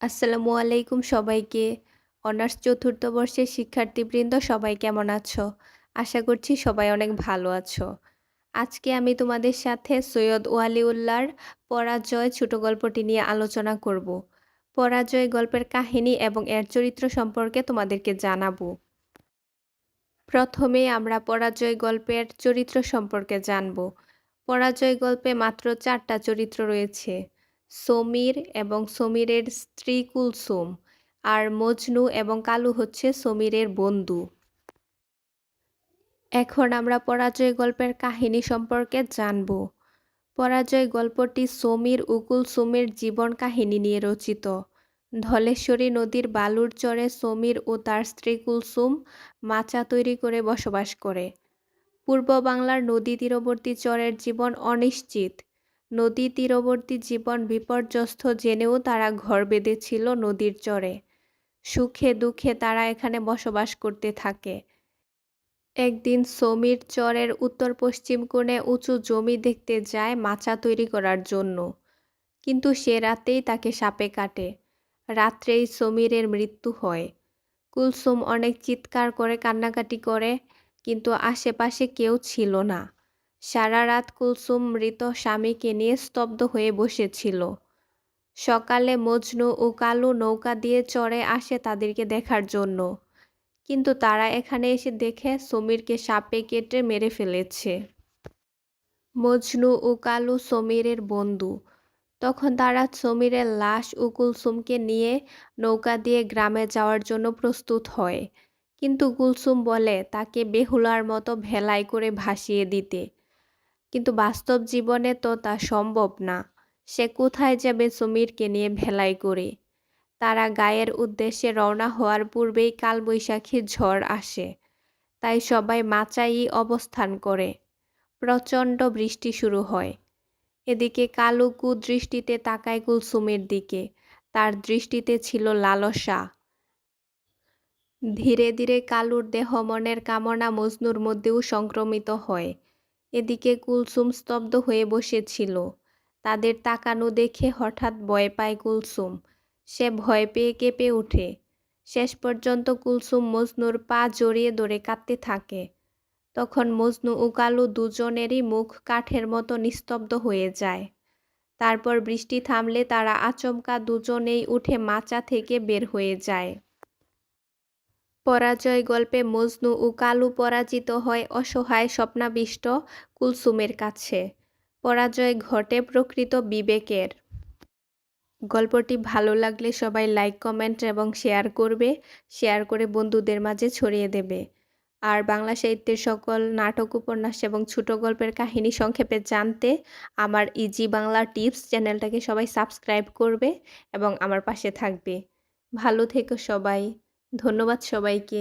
আসসালামু আলাইকুম সবাইকে। অনার্স চতুর্থ বর্ষের শিক্ষার্থীবৃন্দ, সবাই কেমন আছো? আশা করছি সবাই অনেক ভালো আছো। আজকে আমি তোমাদের সাথে সৈয়দ ওয়ালিউল্লাহর 'পরাজয়' ছোট গল্পটি নিয়ে আলোচনা করব। 'পরাজয়' গল্পের কাহিনী এবং এর চরিত্র সম্পর্কে তোমাদেরকে জানাব। প্রথমে আমরা 'পরাজয়' গল্পের চরিত্র সম্পর্কে জানব। 'পরাজয়' গল্পে মাত্র চারটা চরিত্র রয়েছে। সমীর এবং সমীরের স্ত্রী কুলসুম আর মজনু এবং কালু হচ্ছে সমীরের বন্ধু। এখন আমরা পরাজয় গল্পের কাহিনী সম্পর্কে জানব। পরাজয় গল্পটি সমীর ও কুলসুমের জীবন কাহিনী নিয়ে রচিত। ধলেশ্বরী নদীর বালুর চরে সমীর ও তার স্ত্রী কুলসুম মাচা তৈরি করে বসবাস করে। পূর্ব বাংলার নদী তীরবর্তী চরের জীবন অনিশ্চিত। নদী তীরবর্তী জীবন বিপর্যস্ত জেনেও তারা ঘর বেঁধেছিল নদীর চরে। সুখে দুঃখে তারা এখানে বসবাস করতে থাকে। একদিন সমীর চরের উত্তর পশ্চিম কোণে উঁচু জমি দেখতে যায় মাচা তৈরি করার জন্য। কিন্তু সে রাতেই তাকে সাপে কাটে। রাত্রেই সমীরের মৃত্যু হয়। কুলসুম অনেক চিৎকার করে, কান্নাকাটি করে, কিন্তু আশেপাশে কেউ ছিল না। সারা রাত কুলসুম মৃত স্বামীকে নিয়ে স্তব্ধ হয়ে বসেছিল। সকালে মজনু ও কালু নৌকা দিয়ে চড়ে আসে তাদেরকে দেখার জন্য। কিন্তু তারা এখানে এসে দেখে সমীরকে সাপে কেটে মেরে ফেলেছে। মজনু ও কালু সমীরের বন্ধু। তখন তারা সমীরের লাশ ও কুলসুমকে নিয়ে নৌকা দিয়ে গ্রামে যাওয়ার জন্য প্রস্তুত হয়। কিন্তু কুলসুম বলে, তাকে বেহুলার মতো ভেলাই করে ভাসিয়ে দিতে। কিন্তু বাস্তব জীবনে তো তা সম্ভব না। সে কোথায় যাবে সুমিরকে নিয়ে ভেলাই করে? তারা গায়ের উদ্দেশ্যে রওনা হওয়ার পূর্বেই কালবৈশাখী ঝড় আসে। তাই সবাই মাচাই অবস্থান করে। প্রচণ্ড বৃষ্টি শুরু হয়। এদিকে কালু কুদৃষ্টিতে তাকায় কুলসুমের দিকে। তার দৃষ্টিতে ছিল লালসা। ধীরে ধীরে কালুর দেহ মনের কামনা মজনুর মধ্যেও সংক্রমিত হয়। এদিকে কুলসুম স্তব্ধ হয়ে বসেছিল। তাদের তাকানো দেখে হঠাৎ ভয় পায় কুলসুম। সে ভয় পেয়ে কেঁপে ওঠে। শেষ পর্যন্ত কুলসুম মজনুর পা জড়িয়ে ধরে কাঁদতে থাকে। তখন মজনু ও কালু দুজনেরই মুখ কাঠের মতো নিস্তব্ধ হয়ে যায়। তারপর বৃষ্টি থামলে তারা আচমকা দুজনেই উঠে মাচা থেকে বের হয়ে যায়। পরাজয় গল্পে মজনু ও কালু পরাজিত হয় অসহায় স্বপ্নাবিষ্ট কুলসুমের কাছে। পরাজয় ঘটে প্রকৃত বিবেকের। গল্পটি ভালো লাগলে সবাই লাইক, কমেন্ট এবং শেয়ার করবে। শেয়ার করে বন্ধুদের মাঝে ছড়িয়ে দেবে। আর বাংলা সাহিত্যের সকল নাটক, উপন্যাস এবং ছোট গল্পের কাহিনী সংক্ষেপে জানতে আমার ইজি বাংলা টিপস চ্যানেলটাকে সবাই সাবস্ক্রাইব করবে এবং আমার পাশে থাকবে। ভালো থেকো সবাই। ধন্যবাদ সবাইকে।